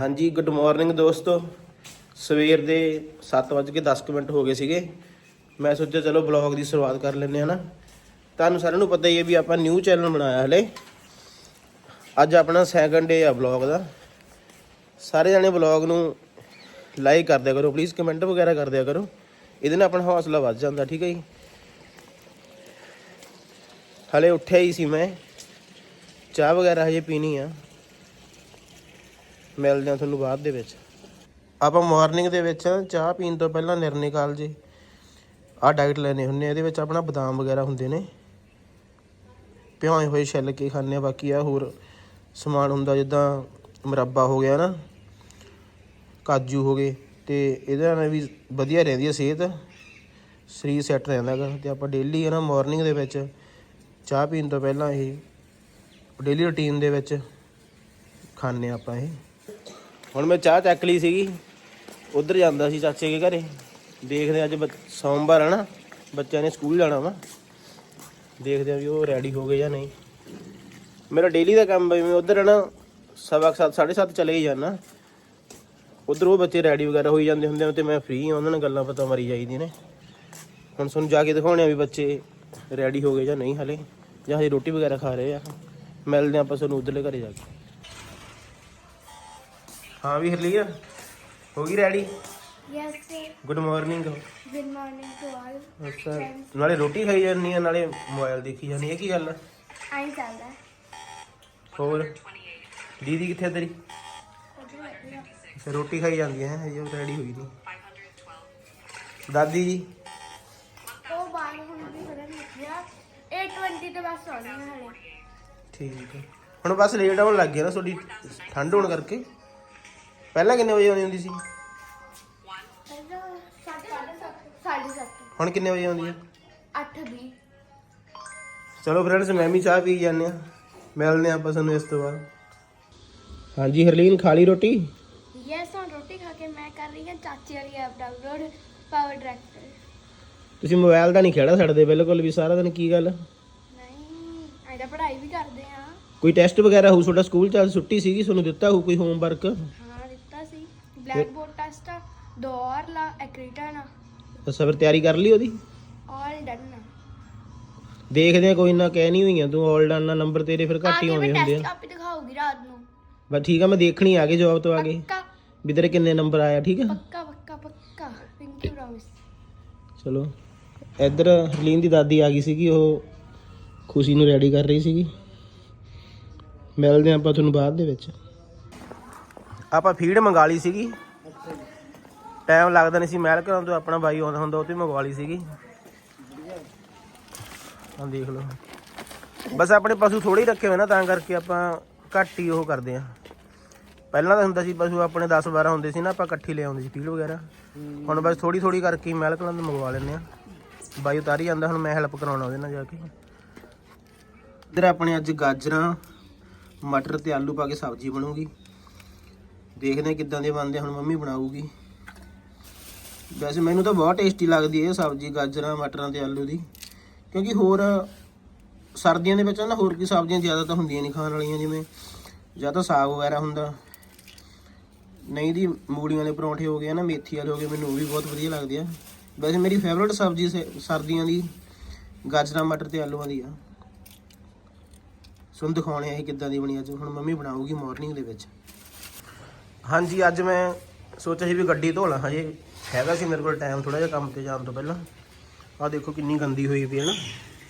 ਹਾਂਜੀ good morning ਦੋਸਤੋ। ਸਵੇਰ ਦੇ 7:10 ਮਿੰਟ ਹੋ ਗਏ ਸੀਗੇ। ਮੈਂ ਸੋਚਿਆ ਚਲੋ ਬਲੌਗ ਦੀ ਸ਼ੁਰੂਆਤ ਕਰ ਲੈਂਦੇ ਹਾਂ ਨਾ। ਤੁਹਾਨੂੰ ਸਾਰਿਆਂ ਨੂੰ ਪਤਾ ਹੀ ਹੈ ਵੀ ਆਪਾਂ ਨਿਊ ਚੈਨਲ ਬਣਾਇਆ ਹਲੇ। ਅੱਜ ਆਪਣਾ ਸੈਕੰਡ ਡੇ ਆ ਬਲੌਗ ਦਾ। ਸਾਰੇ ਜਣੇ ਬਲੌਗ ਨੂੰ ਲਾਈਕ ਕਰ ਦਿਆ ਕਰੋ ਪਲੀਜ਼ ਕਮੈਂਟ ਵਗੈਰਾ ਕਰ ਦਿਆ ਕਰੋ। ਇਹਦੇ ਨਾਲ ਆਪਣਾ ਹੌਸਲਾ ਵੱਧ ਜਾਂਦਾ, ਠੀਕ ਹੈ ਜੀ। ਹਲੇ ਉੱਠਿਆ ਹੀ ਸੀ ਮੈਂ। ਚਾਹ ਵਗੈਰਾ ਹਜੇ ਪੀਣੀ ਆ। ਮਿਲਦੇ ਹਾਂ ਤੁਹਾਨੂੰ ਬਾਅਦ ਦੇ ਵਿੱਚ। ਆਪਾਂ ਮਾਰਨਿੰਗ ਦੇ ਵਿੱਚ ਚਾਹ ਪੀਣ ਤੋਂ ਪਹਿਲਾਂ ਨਿਰਣੇ ਕਾਲ ਜੇ। ਆਹ ਡਾਈਟ ਲੈਣੇ ਹੁੰਨੇ ਆ, ਇਹਦੇ ਵਿੱਚ ਆਪਣਾ ਬਦਾਮ ਵਗੈਰਾ ਹੁੰਦੇ ਨੇ। ਭਿਓਏ ਹੋਏ ਛਿੱਲ ਕੇ ਖਾਂਦੇ ਆ ਬਾਕੀ ਆ ਹੋਰ ਸਮਾਨ ਹੁੰਦਾ ਜਿੱਦਾਂ ਮੁਰੱਬਾ ਹੋ ਗਿਆ ਨਾ, ਕਾਜੂ ਹੋ ਗਏ ਤੇ ਇਹਦੇ ਨਾਲ ਵੀ ਵਧੀਆ ਰਹਿੰਦੀ ਹੈ ਸਿਹਤ, ਸਰੀਰ ਸੈੱਟ ਰਹਿੰਦਾ ਗਾ ਤੇ ਆਪਾਂ ਡੇਲੀ ਹੈ ਨਾ ਮਾਰਨਿੰਗ ਦੇ ਵਿੱਚ ਚਾਹ ਪੀਣ ਤੋਂ ਪਹਿਲਾਂ ਇਹ ਡੇਲੀ ਰੁਟੀਨ ਦੇ ਵਿੱਚ ਖਾਂਦੇ ਹਾਂ ਆਪਾਂ ਇਹ। ਹੁਣ ਮੈਂ ਚਾਹ ਚੱਕ ਲਈ ਸੀਗੀ। ਉਧਰ ਜਾਂਦਾ ਸੀ ਚਾਚੇ ਦੇ ਘਰੇ। ਦੇਖਦੇ ਹਾਂ ਅੱਜ ਬੱਚ- ਸੋਮਵਾਰ ਹੈ ਨਾ। ਬੱਚਿਆਂ ਨੇ ਸਕੂਲ ਜਾਣਾ ਵਾ। ਦੇਖਦੇ ਆ ਵੀ ਉਹ ਰੈਡੀ ਹੋ ਗਏ ਜਾਂ ਨਹੀਂ। ਮੇਰਾ ਡੇਲੀ ਦਾ ਕੰਮ ਬਈ ਮੈਂ ਉਧਰ ਹੈ ਨਾ, ਸਵਾ ਕੁ ਸੱਤ, ਸਾਢੇ ਸੱਤ ਚਲੇ ਹੀ ਜਾਣਾ ਉਧਰ ਉਹ ਬੱਚੇ ਰੈਡੀ ਵਗੈਰਾ ਹੋਈ ਜਾਂਦੇ ਹੁੰਦੇ ਆ ਤੇ ਮੈਂ ਫ੍ਰੀ ਹਾਂ ਉਹਨਾਂ ਨਾਲ ਗੱਲਾਂ ਪਤਾ ਮਾਰੀ ਜਾਈਦੀਆਂ ਨੇ। ਹੁਣ ਤੁਹਾਨੂੰ ਜਾ ਕੇ ਦਿਖਾਉਣੇ ਆ ਵੀ ਬੱਚੇ ਰੈਡੀ ਹੋ ਗਏ ਜਾਂ ਨਹੀਂ ਹਲੇ। ਜਾਂ ਹਜੇ ਰੋਟੀ ਵਗੈਰਾ ਖਾ ਰਹੇ ਆ। ਮਿਲਦੇ ਆ ਆਪਾਂ ਤੁਹਾਨੂੰ ਉਧਰਲੇ ਘਰੇ ਜਾ ਕੇ। ਹਾਂ ਵੀ ਹਰਲੀਆ ਹੋ ਗਈ ready Yes, sir. Good morning Good morning to all. ਅੱਛਾ। ਨਾਲੇ ਰੋਟੀ ਖਾਈ ਜਾਂਦੀ ਆ ਨਾਲੇ ਮੋਬਾਈਲ ਦੇਖੀ ਜਾਂਦੀ ਆ ਕੀ ਗੱਲ ਆ? ਆਈ ਚੱਲਦਾ ਹੋਰ? ਦੀਦੀ ਕਿੱਥੇ ਆ ਤੇਰੀ? ਅੱਛਾ ਰੋਟੀ ਖਾਈ ਜਾਂਦੀ ਹੈ ਹਜੇ ਰੈਡੀ ਹੋਈ ਨਹੀਂ ਦਾਦੀ ਜੀ? ਉਹ ਬਾਲ ਹੁਣ ਵੀ ਖੜਾ ਨਿਕਲਿਆ 8:20 ਤੇ ਬਸ ਆਉਣੀ ਹੈ ਹਲੇ। ਠੀਕ ਹੈ ਹੁਣ ਬਸ ਲੇਟ ਆਉਣ ਲੱਗ ਗਿਆ ਨਾ ਤੁਹਾਡੀ ਠੰਡ ਹੋਣ ਕਰਕੇ। ਪਹਿਲਾਂ ਕਿੰਨੇ ਵਜੇ ਆਉਂਦੀ ਹੁੰਦੀ ਸੀ? ਪਹਿਲਾਂ 7:30 ਹੁਣ ਕਿੰਨੇ ਵਜੇ ਆਉਂਦੀ ਹੈ? 8:20 ਚਲੋ ਫਰੈਂਡਸ ਮੈਂ ਵੀ ਚਾਹ ਪੀ ਜਾਂਦੇ ਆ ਮਿਲਦੇ ਆਪਾਂ ਤੁਹਾਨੂੰ ਇਸ ਤੋਂ ਬਾਅਦ। ਹਾਂਜੀ ਹਰਲੀਨ ਖਾ ਲਈ ਰੋਟੀ? ਯੈਸ ਹੁਣ ਰੋਟੀ ਖਾ ਕੇ ਮੈਂ ਕਰ ਰਹੀ ਹਾਂ ਚਾਚੀ ਵਾਲੀ ਐਪ ਡਾਊਨਲੋਡ ਪਾਵਰ ਡਾਇਰੈਕਟਰ ਤੁਸੀਂ ਮੋਬਾਈਲ ਦਾ ਨਹੀਂ ਖੇੜਾ ਛੱਡਦੇ ਬਿਲਕੁਲ ਵੀ ਸਾਰਾ ਦਿਨ ਕੀ ਗੱਲ? ਨਹੀਂ ਐਡਾ ਪੜ੍ਹਾਈ ਵੀ ਕਰਦੇ ਆ ਕੋਈ ਟੈਸਟ ਵਗੈਰਾ ਹੋਊ ਤੁਹਾਡਾ ਸਕੂਲ ਚ ਅੱਜ ਛੁੱਟੀ ਸੀਗੀ ਤੁਹਾਨੂੰ ਦਿੱਤਾ ਹੋਊ ਕੋਈ ਹੋਮਵਰਕ ਹਾਂ ਬਲੈਕ ਬੋਰਡ ਟੈਸਟ ਆ ਦੌਰ ਲਾ ਐਕ੍ਰੀਟਨ ਆ। ਅੱਛਾ ਫਿਰ ਤਿਆਰੀ ਕਰ ਲਈ ਉਹਦੀ? ਆਲ ਡਨ ਦੇਖਦੇ ਆ ਕੋਈ ਨਾ ਕਹਿ ਨਹੀਂ ਹੋਈਆਂ ਤੂੰ ਆਲ ਡਨ ਨਾਲ ਨੰਬਰ ਤੇਰੇ ਫਿਰ ਘੱਟ ਹੀ ਆਉਂਦੇ ਹੁੰਦੇ ਟੈਸਟ ਆ ਕਾਪੀ ਦਿਖਾਉਗੀ ਰਾਤ ਨੂੰ। ਬਸ ਠੀਕ ਆ ਮੈਂ ਦੇਖਣੀ ਆ ਕੇ ਜਵਾਬ ਤੋਂ ਆ ਕੇ ਪੱਕਾ। ਵੀ ਤੇਰੇ ਕਿੰਨੇ ਨੰਬਰ ਆਇਆ ਠੀਕ ਆ? ਪੱਕਾ ਪੱਕਾ ਪੱਕਾ। ਪਿੰਕੀ ਪ੍ਰੋਮਿਸ ਚਲੋ ਇੱਧਰ ਹਰਲੀਨ ਦੀ ਦਾਦੀ ਆ ਗਈ ਸੀਗੀ ਉਹ ਖੁਸ਼ੀ ਨੂੰ ਰੈਡੀ ਕਰ ਰਹੀ ਸੀਗੀ। ਮਿਲਦੇ ਆਪਾਂ ਤੁਹਾਨੂੰ ਬਾਅਦ ਦੇ ਵਿੱਚ। ਆਪਾਂ ਫੀਡ ਮੰਗਾ ਲਈ ਸੀਗੀ। ਟਾਈਮ ਲੱਗਦਾ ਨਹੀਂ ਸੀ, ਮਹਿਲ ਘਰਾਂ ਤੋਂ ਆਪਣਾ ਬਾਈ ਆਉਂਦਾ ਹੁੰਦਾ, ਉਹ ਤੇ ਮੰਗਵਾ ਲਈ ਸੀਗੀ। ਹਾਂ ਦੇਖ ਲਓ। ਬਸ ਆਪਣੇ ਪਸ਼ੂ ਥੋੜੇ ਹੀ ਰੱਖੇ ਹੋਏ ਨਾ, ਤਾਂ ਕਰਕੇ ਆਪਾਂ ਘੱਟ ਹੀ ਉਹ ਕਰਦੇ ਆ ਪਹਿਲਾਂ ਤਾਂ ਹੁੰਦਾ ਸੀ ਪਸ਼ੂ ਆਪਣੇ 10 12 ਹੁੰਦੇ ਸੀ ਨਾ, ਆਪਾਂ ਇਕੱਠੀ ਲੈ ਆਉਂਦੇ ਸੀ ਫੀਡ ਵਗੈਰਾ। ਹੁਣ ਬਸ ਥੋੜੀ ਥੋੜੀ ਕਰਕੇ ਹੀ ਮਹਿਲ ਘਰਾਂ ਤੋਂ ਮੰਗਵਾ ਲੈਂਦੇ ਆ ਬਾਈ ਉਤਾਰੀ ਜਾਂਦਾ, ਹੁਣ ਮੈਂ ਹੈਲਪ ਕਰਾਉਣਾ ਉਹਦੇ ਨਾਲ ਜਾ ਕੇ। ਇੱਧਰ ਆਪਣੇ ਅੱਜ ਗਾਜਰਾਂ, ਮਟਰ ਤੇ ਆਲੂ ਪਾ ਕੇ ਸਬਜ਼ੀ ਬਣੂਗੀ। ਦੇਖਦੇ ਆ ਕਿੱਦਾਂ ਦੇ ਬਣਦੇ ਹੁਣ ਮੰਮੀ ਬਣਾਊਗੀ। ਵੈਸੇ ਮੈਨੂੰ ਤਾਂ ਬਹੁਤ ਟੇਸਟੀ ਲੱਗਦੀ ਹੈ ਇਹ ਸਬਜ਼ੀ, ਗਾਜਰਾਂ, ਮਟਰਾਂ ਤੇ ਆਲੂ ਦੀ। ਕਿਉਂਕਿ ਹੋਰ ਸਰਦੀਆਂ ਦੇ ਵਿੱਚ ਨਾ, ਹੋਰ ਕੀ ਸਬਜ਼ੀਆਂ ਜ਼ਿਆਦਾ ਤਾਂ ਹੁੰਦੀਆਂ ਨਹੀਂ ਖਾਣ ਵਾਲੀਆਂ, ਜਿਵੇਂ ਜਾਂ ਤਾਂ ਸਾਗ ਵਗੈਰਾ ਹੁੰਦਾ। ਨਹੀਂ ਦੀ ਮੂਲੀਆਂ ਵਾਲੇ ਪਰੌਂਠੇ ਹੋ ਗਏ ਨਾ, ਮੇਥੀ ਵਾਲੇ ਹੋ ਗਏ, ਮੈਨੂੰ ਉਹ ਵੀ ਬਹੁਤ ਵਧੀਆ ਲੱਗਦੇ ਆ। ਵੈਸੇ ਮੇਰੀ ਫੇਵਰਟ ਸਬਜ਼ੀ ਸ- ਸਰਦੀਆਂ ਦੀ ਗਾਜਰਾਂ, ਮਟਰ ਤੇ ਆਲੂਆਂ ਦੀ ਆ। ਸੁਣ ਦਿਖਾਉਣੇ ਆ ਇਹ ਕਿੱਦਾਂ ਦੀ ਬਣੀ ਅੱਜ ਹੁਣ ਮੰਮੀ ਬਣਾਊਗੀ ਮਾਰਨਿੰਗ ਦੇ ਵਿੱਚ। ਹਾਂਜੀ ਅੱਜ ਮੈਂ ਸੋਚਿਆ ਸੀ ਵੀ ਗੱਡੀ ਧੋ ਲਾਂ। ਹਜੇ ਹੈਗਾ ਸੀ ਮੇਰੇ ਕੋਲ ਟਾਈਮ ਥੋੜਾ ਜਿਹਾ ਕੰਮ ਤੇ ਜਾਣ ਤੋਂ ਪਹਿਲਾਂ। ਆਹ ਦੇਖੋ ਕਿੰਨੀ ਗੰਦੀ ਹੋਈ ਪਈ ਹੈ ਨਾ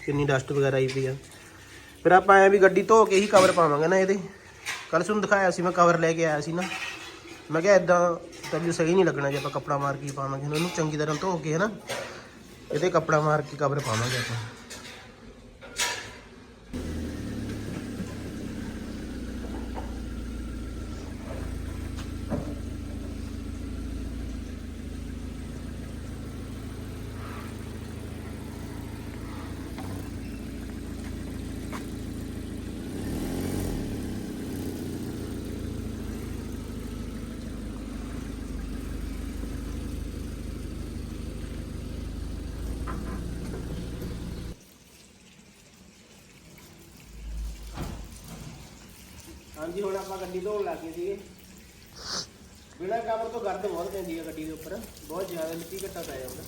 ਕਿੰਨੀ ਡਸਟ ਵਗੈਰਾ ਆਈ ਪਈ ਆ। ਫਿਰ ਆਪਾਂ ਐ ਵੀ ਗੱਡੀ ਧੋ ਕੇ ਹੀ ਕਵਰ ਪਾਵਾਂਗੇ ਨਾ ਇਹਦੇ। ਕੱਲ ਤੁਹਾਨੂੰ ਦਿਖਾਇਆ ਸੀ ਮੈਂ ਕਵਰ ਲੈ ਕੇ ਆਇਆ ਸੀ ਨਾ। ਮੈਂ ਕਿਹਾ ਇਦਾਂ ਤਾਂ ਵੀ ਸਹੀ ਨਹੀਂ ਲੱਗਣਾ ਜੇ ਆਪਾਂ ਕੱਪੜਾ ਮਾਰ ਕੇ ਹੀ ਪਾਵਾਂਗੇ। ਨਾ, ਉਹਨੂੰ ਚੰਗੀ ਤਰ੍ਹਾਂ ਧੋ ਕੇ ਹੈ ਨਾ ਇਹਦੇ ਕੱਪੜਾ ਮਾਰ ਕੇ ਕਵਰ ਪਾਵਾਂਗੇ ਆਪਾਂ। ਹਾਂਜੀ, ਹੁਣ ਆਪਾਂ ਗੱਡੀ ਧੋਣ ਲੱਗ ਗਏ ਸੀਗੇ। ਬਿਨਾਂ ਕਵਰ ਤੋਂ ਗਰਦ ਬਹੁਤ ਪੈਂਦੀ ਹੈ ਗੱਡੀ ਦੇ ਉੱਪਰ। ਬਹੁਤ ਜ਼ਿਆਦਾ ਮਿੱਟੀ ਘੱਟਾ ਪੈ ਜਾਂਦਾ।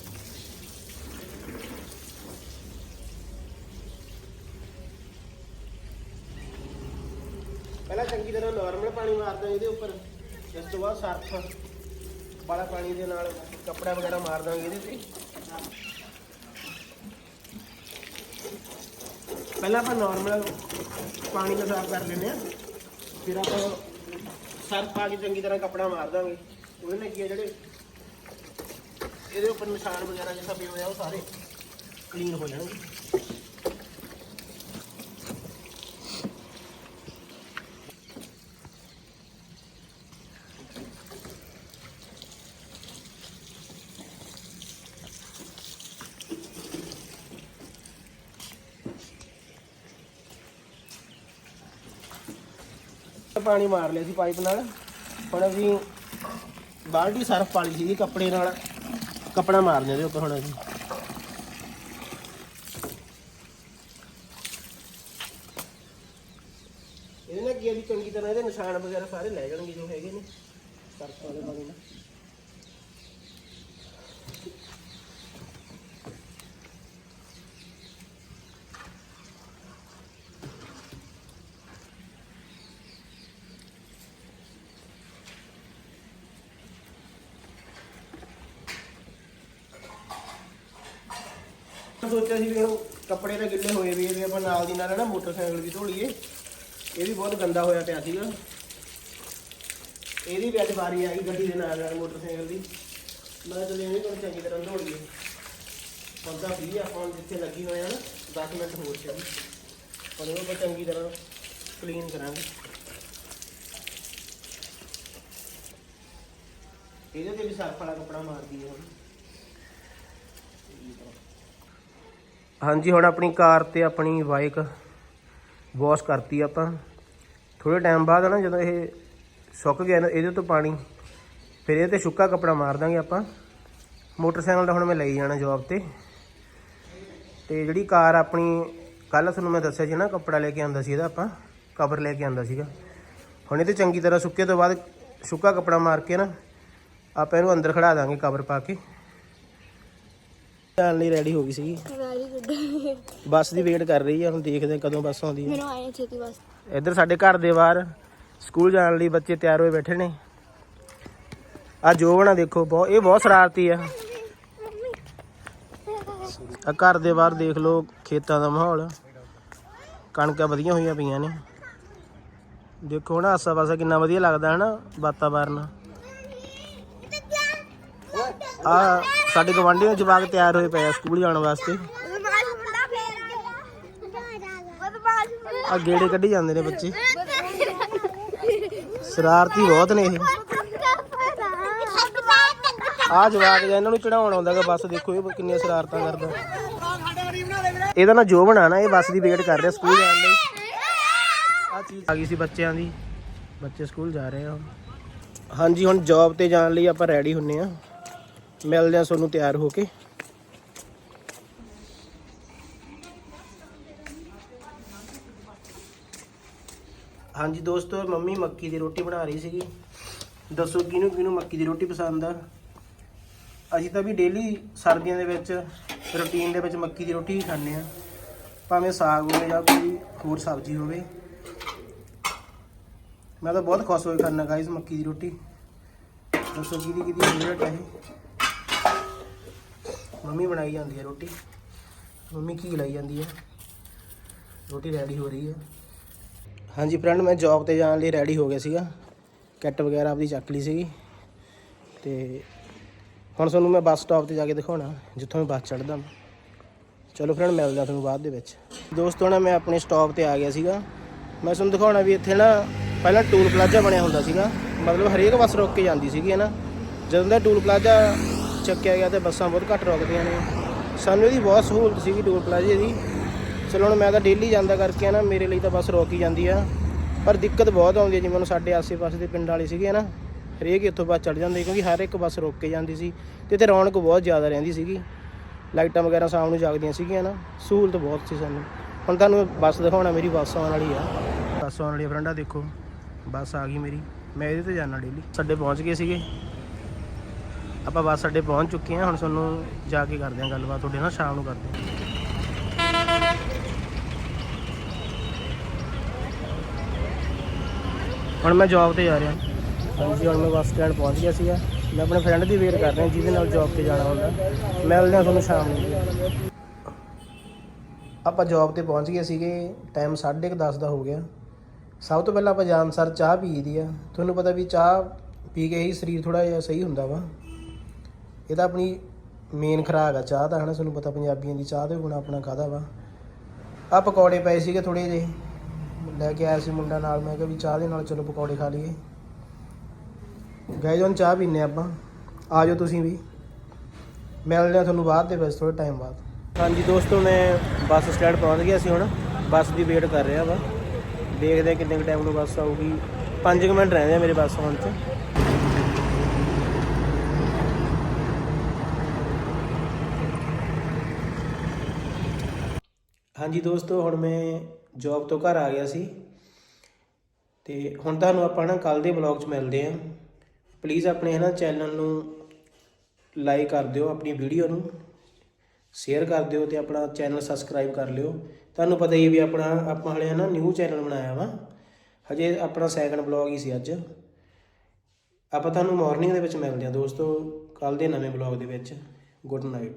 ਪਹਿਲਾਂ ਚੰਗੀ ਤਰ੍ਹਾਂ ਨਾਰਮਲ ਪਾਣੀ ਮਾਰਦਾ ਇਹਦੇ ਉੱਪਰ। ਇਸ ਤੋਂ ਬਾਅਦ ਸਰਫ ਵਾਲਾ ਪਾਣੀ ਦੇ ਨਾਲ ਕੱਪੜਾ ਵਗੈਰਾ ਮਾਰ ਦਾਂਗੇ ਇਹਦੇ ਤੇ। ਪਹਿਲਾਂ ਆਪਾਂ ਨਾਰਮਲ ਪਾਣੀ ਨਾਲ ਸਾਫ਼ ਕਰ ਲੈਂਦੇ ਆ ਫਿਰ ਆਪਾਂ ਸਰਫ ਪਾ ਕੇ ਚੰਗੀ ਤਰ੍ਹਾਂ ਕੱਪੜਾ ਮਾਰ ਦਾਂਗੇ। ਉਹਦੇ ਨਾਲ ਕੀ ਆ ਜਿਹੜੇ ਇਹਦੇ ਉੱਪਰ ਨਿਸ਼ਾਨ ਵਗੈਰਾ ਜਿਹਾ ਪਏ ਹੋਏ ਉਹ ਸਾਰੇ ਕਲੀਨ ਹੋ ਜਾਣਗੇ। ਪਾਣੀ ਮਾਰ ਲਿਆ ਸੀ ਪਾਈਪ ਨਾਲ। ਹੁਣ ਅਸੀਂ ਬਾਲਟੀ ਸਰਫ ਪਾਲੀ ਸੀ ਕੱਪੜੇ ਨਾਲ। ਕੱਪੜਾ ਮਾਰਨੇ ਦੇ ਉੱਪਰ ਹੁਣ ਅਸੀਂ। ਇਹਦੇ ਨਾਲ ਕੀ ਆ ਵੀ ਚੰਗੀ ਤਰ੍ਹਾਂ ਇਹਦੇ ਨਿਸ਼ਾਨ ਵਗੈਰਾ ਸਾਰੇ ਲੈ ਜਾਣਗੇ ਜੋ ਹੈਗੇ ਨੇ। ਸਰਫ ਵਾਲੇ ਪਾਣੀ ਨਾਲ ਸੋਚਿਆ ਸੀ ਵੀ ਹੁਣ ਕੱਪੜੇ ਤਾਂ ਗਿੱਲੇ ਹੋਏ ਵੀ ਆ, ਵੀ ਆਪਾਂ ਨਾਲ ਦੀ ਨਾਲ ਨਾ ਮੋਟਰਸਾਈਕਲ ਵੀ ਧੋ ਲਈਏ ਇਹ ਵੀ ਬਹੁਤ ਗੰਦਾ ਹੋਇਆ ਪਿਆ ਸੀਗਾ। ਇਹਦੀ ਵੀ ਅੱਜ ਵਾਰੀ ਆਈ ਗੱਡੀ ਦੇ ਨਾਲ ਨਾਲ ਮੋਟਰਸਾਈਕਲ ਦੀ। ਮੈਂ ਚਲੇ ਇਹਨੂੰ ਕੋਲ ਚੰਗੀ ਤਰ੍ਹਾਂ ਧੋ ਲਈਏ ਪੰਦਾ ਵੀ ਆਪਾਂ ਜਿੱਥੇ ਲੱਗੀ ਹੋਏ ਆ ਨਾ 10 ਮਿੰਟ ਹੋਰ ਚੱਲ। ਪਰ ਉਹ ਆਪਾਂ ਚੰਗੀ ਤਰ੍ਹਾਂ ਕਲੀਨ ਕਰਾਂਗੇ। ਇਹਦੇ ਤੇ ਵੀ ਸਰਫ ਵਾਲਾ ਕੱਪੜਾ ਮਾਰ ਦਈਏ ਹੁਣ ਹਾਂਜੀ, ਹੁਣ ਆਪਣੀ ਕਾਰ ਤੇ ਆਪਣੀ ਬਾਈਕ ਵਾਸ਼ ਕਰਤੀ ਆਪਾਂ। ਥੋੜੇ ਟਾਈਮ ਬਾਅਦ ਨਾ ਜਦੋਂ ਇਹ ਸੁੱਕ ਗਿਆ ਨਾ, ਇਹਦੇ ਤੋਂ ਪਾਣੀ, ਫਿਰ ਇਹਦੇ ਤੇ ਸੁੱਕਾ ਕੱਪੜਾ ਮਾਰ ਦਾਂਗੇ ਆਪਾਂ। ਮੋਟਰਸਾਈਕਲ ਦਾ ਹੁਣ ਮੈਂ ਲਈ ਜਾਣਾ ਜੌਬ ਤੇ। ਤੇ ਜਿਹੜੀ ਕਾਰ ਆਪਣੀ ਕੱਲ ਤੁਹਾਨੂੰ ਮੈਂ ਦੱਸਿਆ ਸੀ ਨਾ, ਕੱਪੜਾ ਲੈ ਕੇ ਆਂਦਾ ਸੀ ਇਹਦਾ ਆਪਾਂ ਕਵਰ ਲੈ ਕੇ ਆਂਦਾ ਸੀਗਾ। ਹੁਣ ਇਹ ਤੇ ਚੰਗੀ ਤਰ੍ਹਾਂ ਸੁੱਕੇ ਤੋਂ ਬਾਅਦ ਸੁੱਕਾ ਕੱਪੜਾ ਮਾਰ ਕੇ ਨਾ, ਆਪਾਂ ਇਹਨੂੰ ਅੰਦਰ ਖੜਾ ਦਾਂਗੇ ਕਵਰ ਪਾ ਕੇ। ਜਾਣ ਲਈ ਰੈਡੀ ਹੋ ਗਈ ਸੀਗੀ। ਬੱਸ ਦੀ ਵੇਟ ਕਰ ਰਹੀ ਹੈ ਹੁਣ ਦੇਖਦੇ ਕਦੋਂ ਬੱਸ ਆਉਂਦੀ ਹੈ ਮੈਨੂੰ ਆਏ ਛੇਤੀ ਬਸ। ਇੱਧਰ ਸਾਡੇ ਘਰ ਦੇ ਬਾਹਰ ਸਕੂਲ ਜਾਣ ਲਈ ਬੱਚੇ ਤਿਆਰ ਹੋਏ ਬੈਠੇ ਨੇ। ਆ ਜੋਬਣਾ ਦੇਖੋ ਬਹੁਤ ਇਹ ਬਹੁਤ ਸ਼ਰਾਰਤੀ ਆ। ਆ ਘਰ ਦੇ ਬਾਹਰ ਦੇਖ ਲਓ ਖੇਤਾਂ ਦਾ ਮਾਹੌਲ। ਕਣਕਾਂ ਵਧੀਆਂ ਹੋਈਆਂ ਪਈਆਂ ਨੇ। ਦੇਖੋ ਨਾ ਆਸਾ ਪਾਸਾ ਕਿੰਨਾ ਵਧੀਆ ਲੱਗਦਾ ਹੈ ਨਾ ਵਾਤਾਵਰਨ। ਆ ਸਾਡੇ ਗਵਾਂਢੀ ਦੇ ਜਵਾਕ ਤਿਆਰ ਹੋਏ ਪਏ ਆ ਸਕੂਲ ਜਾਣ ਵਾਸਤੇ। ਆ ਗੇੜੇ ਕੱਢੀ ਜਾਂਦੇ ਨੇ ਬੱਚੇ। ਸ਼ਰਾਰਤੀ ਬਹੁਤ ਨੇ ਇਹ। ਆ ਜਵਾਕ ਜਾਂ ਇਹਨਾਂ ਨੂੰ ਚੜਾਉਣ ਆਉਂਦਾ ਗਾ ਬੱਸ, ਦੇਖੋ ਇਹ ਕਿੰਨੀਆਂ ਸ਼ਰਾਰਤਾਂ ਕਰਦਾ। ਇਹਦਾ ਨਾ ਜੋ ਬਣਾਣਾ, ਇਹ ਬੱਸ ਦੀ ਵੇਟ ਕਰ ਰਿਹਾ ਸਕੂਲ ਜਾਣ ਲਈ। ਆ ਚੀਜ਼ ਆ ਗਈ ਸੀ ਬੱਚਿਆਂ ਦੀ। ਬੱਚੇ ਸਕੂਲ ਜਾ ਰਹੇ ਆ ਹਾਂਜੀ, ਹੁਣ ਜੌਬ ਤੇ ਜਾਣ ਲਈ ਆਪਾਂ ਰੈਡੀ ਹੁੰਨੇ ਆ। ਮਿਲਦੇ ਆ ਤੁਹਾਨੂੰ ਤਿਆਰ ਹੋ ਕੇ। ਹਾਂਜੀ ਦੋਸਤੋ, ਮੰਮੀ ਮੱਕੀ ਦੀ ਰੋਟੀ ਬਣਾ ਰਹੀ ਸੀਗੀ। ਦੱਸੋ, ਕਿਹਨੂੰ ਕਿਹਨੂੰ ਮੱਕੀ ਦੀ ਰੋਟੀ ਪਸੰਦ ਆ? ਅਸੀਂ ਤਾਂ ਵੀ ਡੇਲੀ ਸਰਦੀਆਂ ਦੇ ਵਿੱਚ ਰੁਟੀਨ ਦੇ ਵਿੱਚ ਮੱਕੀ ਦੀ ਰੋਟੀ ਹੀ ਖਾਂਦੇ ਆ ਭਾਵੇਂ ਸਾਗ ਹੋਵੇ ਜਾਂ ਕੋਈ ਹੋਰ ਸਬਜ਼ੀ ਹੋਵੇ। ਮੈਂ ਤਾਂ ਬਹੁਤ ਖੁਸ਼ ਹੋਏ ਖਾਣਾ ਗਾਇਸ ਮੱਕੀ ਦੀ ਰੋਟੀ। ਦੱਸੋ, ਕਿਹਦੀ ਕਿਹਦੀ ਫੇਵਰਟ ਹੈ ਮੰਮੀ ਬਣਾਈ ਜਾਂਦੀ ਹੈ ਰੋਟੀ। ਮੰਮੀ ਕੀ ਲਾਈ ਜਾਂਦੀ ਹੈ। ਰੋਟੀ ਰੈਡੀ ਹੋ ਰਹੀ ਹੈ। ਹਾਂਜੀ ਫਰੈਂਡ ਮੈਂ ਜੌਬ ਤੇ ਜਾਣ ਲਈ ਰੈਡੀ ਹੋ ਗਿਆ ਸੀਗਾ। ਕਿੱਟ ਵਗੈਰਾ ਆਪਦੀ ਚੱਕ ਲਈ ਸੀਗੀ। ਤੇ ਹੁਣ ਤੁਹਾਨੂੰ ਮੈਂ ਬੱਸ ਸਟਾਪ ਤੇ ਜਾ ਕੇ ਦਿਖਾਉਣਾ, ਜਿੱਥੋਂ ਮੈਂ ਬੱਸ ਚੜਦਾ ਚਲੋ ਫਰੈਂਡ ਮਿਲਦਾ ਤੁਹਾਨੂੰ ਬਾਅਦ ਦੇ ਵਿੱਚ। ਦੋਸਤੋ, ਨਾ ਮੈਂ ਆਪਣੇ ਸਟਾਪ ਤੇ ਆ ਗਿਆ ਸੀਗਾ। ਮੈਂ ਤੁਹਾਨੂੰ ਦਿਖਾਉਣਾ ਵੀ ਇੱਥੇ ਨਾ ਪਹਿਲਾਂ ਟੂਲ ਪਲਾਜ਼ਾ ਬਣਿਆ ਹੁੰਦਾ ਸੀਗਾ। ਮਤਲਬ ਹਰੇਕ ਬੱਸ ਰੁਕ ਕੇ ਜਾਂਦੀ ਸੀਗੀ ਹੈ ਨਾ ਜਦੋਂ ਦਾ ਟੂਲ ਪਲਾਜ਼ਾ ਚੱਕਿਆ ਗਿਆ ਤੇ ਬੱਸਾਂ ਬਹੁਤ ਘੱਟ ਰੁਕਦੀਆਂ ਨੇ। ਸਾਨੂੰ ਇਹਦੀ ਬਹੁਤ ਸਹੂਲਤ ਸੀਗੀ ਟੂਲ ਪਲਾਜ਼ੇ ਦੀ। ਚਲੋ ਹੁਣ ਮੈਂ ਤਾਂ ਡੇਲੀ ਜਾਂਦਾ ਕਰਕੇ ਨਾ ਮੇਰੇ ਲਈ ਤਾਂ ਬੱਸ ਰੋਕ ਹੀ ਜਾਂਦੀ ਆ। ਪਰ ਦਿੱਕਤ ਬਹੁਤ ਆਉਂਦੀ ਹੈ ਜਿਵੇਂ ਹੁਣ ਸਾਡੇ ਆਸੇ-ਪਾਸੇ ਦੇ ਪਿੰਡ ਵਾਲੇ ਸੀਗੇ ਨਾ ਹਰੇਕ ਇੱਥੋਂ ਬੱਸ ਚੜ ਜਾਂਦੇ, ਕਿਉਂਕਿ ਹਰ ਇੱਕ ਬੱਸ ਰੁਕ ਕੇ ਜਾਂਦੀ ਸੀ ਤੇ ਇੱਥੇ ਰੌਣਕ ਬਹੁਤ ਜ਼ਿਆਦਾ ਰਹਿੰਦੀ ਸੀਗੀ। ਲਾਈਟਾਂ ਵਗੈਰਾ ਸ਼ਾਮ ਨੂੰ ਜਗਦੀਆਂ ਸੀਗੀਆਂ ਨਾ ਸਹੂਲਤ ਬਹੁਤ ਸੀ ਸਾਨੂੰ। ਹੁਣ ਤੁਹਾਨੂੰ ਬੱਸ ਦਿਖਾਉਣਾ, ਮੇਰੀ ਬੱਸ ਆਉਣ ਵਾਲੀ ਆ। ਬੱਸ ਆਉਣ ਵਾਲੀ ਆ ਫਰੈਂਡਾ ਦੇਖੋ, ਬੱਸ ਆ ਗਈ ਮੇਰੀ। ਮੈਂ ਇਹਦੇ ਤੇ ਜਾਣਾ ਡੇਲੀ ਸਾਡੇ ਪਹੁੰਚ ਗਏ ਸੀਗੇ। ਆਪਾਂ ਬੱਸ ਸਾਡੇ ਪਹੁੰਚ ਚੁੱਕੇ ਹਾਂ ਹੁਣ ਤੁਹਾਨੂੰ ਜਾ ਕੇ ਕਰਦੇ ਹਾਂ ਗੱਲਬਾਤ, ਤੁਹਾਡੇ ਨਾਲ ਸ਼ਾਮ ਨੂੰ ਕਰਦੇ ਹਾਂ ਹੁਣ ਮੈਂ ਜੌਬ ਤੇ ਜਾ ਰਿਹਾ। ਹਾਂਜੀ, ਹੁਣ ਮੈਂ ਬੱਸ ਸਟੈਂਡ ਪਹੁੰਚ ਗਿਆ ਸੀਗਾ। ਮੈਂ ਆਪਣੇ ਫਰੈਂਡ ਦੀ ਵੇਟ ਕਰ ਰਿਹਾ, ਜਿਹਦੇ ਨਾਲ ਜੌਬ ਤੇ ਜਾਣਾ ਹੁੰਦਾ। ਮੈਂ ਹਾਂ ਤੁਹਾਨੂੰ ਸ਼ਾਮ ਨੂੰ। ਆਪਾਂ ਜੌਬ ਤੇ ਪਹੁੰਚ ਗਏ ਸੀਗੇ ਟਾਈਮ 10:30 ਦਾ ਹੋ ਗਿਆ। ਸਭ ਤੋਂ ਪਹਿਲਾਂ ਆਪਾਂ ਜਾਨ ਸਰ ਚਾਹ ਪੀ ਦੀ ਆ। ਤੁਹਾਨੂੰ ਪਤਾ ਵੀ ਚਾਹ ਪੀ ਕੇ ਹੀ ਸਰੀਰ ਥੋੜਾ ਜਿਹਾ ਸਹੀ ਹੁੰਦਾ ਵਾ। ਇਹ ਤਾਂ ਆਪਣੀ ਮੇਨ ਖੁਰਾਕ ਆ ਚਾਹ ਤਾਂ, ਹਨਾ? ਤੁਹਾਨੂੰ ਪਤਾ ਪੰਜਾਬੀਆਂ ਦੀ ਚਾਹ ਦੇ ਗੁਣਾ ਆਪਣਾ ਕਾਹਦਾ ਵਾ। ਆ ਪਕੌੜੇ ਪਏ ਸੀਗੇ ਥੋੜੇ ਜਿਹੇ। ਲੈ ਕੇ ਆਇਆ ਸੀ ਮੁੰਡਾ ਨਾਲ, ਮੈਂ ਕਿਹਾ ਵੀ ਚਾਹ ਦੇ ਨਾਲ ਚਲੋ ਪਕੌੜੇ ਖਾ ਲਈਏ। ਗਏ ਜਦੋਂ ਚਾਹ ਪੀਨੇ ਆਪਾਂ। ਆ ਜਾਓ ਤੁਸੀਂ ਵੀ। ਮਿਲਦੇ ਆ ਤੁਹਾਨੂੰ ਬਾਅਦ ਦੇ ਵਿੱਚ ਥੋੜੇ ਟਾਈਮ ਬਾਅਦ। ਹਾਂਜੀ ਦੋਸਤੋ, ਮੈਂ ਬੱਸ ਸਟੈਂਡ ਪਹੁੰਚ ਗਿਆ ਸੀ ਹੁਣ। ਬੱਸ ਦੀ ਵੇਟ ਕਰ ਰਿਹਾ ਵਾ। ਦੇਖਦੇ ਆ ਕਿੰਨੇ ਕੁ ਟਾਈਮ ਨੂੰ ਬੱਸ ਆਊਗੀ। 5 ਮਿੰਟ ਰਹਿੰਦੇ ਆ ਮੇਰੇ ਬੱਸ ਆਉਣ 'ਚ। ਹਾਂਜੀ ਦੋਸਤੋ, ਹੁਣ ਮੈਂ ਜੌਬ ਤੋਂ ਘਰ ਆ ਗਿਆ ਸੀ। ਤੇ ਹੁਣ ਤੁਹਾਨੂੰ ਆਪਾਂ ਨਾ ਕੱਲ ਦੇ ਵਲੌਗ 'ਚ ਮਿਲਦੇ ਆਂ ਪਲੀਜ਼ ਆਪਣੇ ਹਨਾ ਚੈਨਲ ਨੂੰ ਲਾਈਕ ਕਰ ਦਿਓ ਆਪਣੀ ਵੀਡੀਓ ਨੂੰ। ਸ਼ੇਅਰ ਕਰ ਦਿਓ ਤੇ ਆਪਣਾ ਚੈਨਲ ਸਬਸਕ੍ਰਾਈਬ ਕਰ ਲਿਓ। ਤੁਹਾਨੂੰ ਪਤਾ ਹੀ ਹੈ ਵੀ ਆਪਣਾ, ਆਪਾਂ ਹਲੇ ਨਾ ਨਿਊ ਚੈਨਲ ਬਣਾਇਆ ਵਾ। ਹਜੇ ਆਪਣਾ ਸੈਕੰਡ ਵਲੌਗ ਹੀ ਸੀ ਅੱਜ। ਆਪਾਂ ਤੁਹਾਨੂੰ ਮਾਰਨਿੰਗ ਦੇ ਵਿੱਚ ਮਿਲਦੇ ਹਾਂ ਦੋਸਤੋ। ਕੱਲ ਦੇ ਨਵੇਂ ਵਲੌਗ ਦੇ ਵਿੱਚ। Good night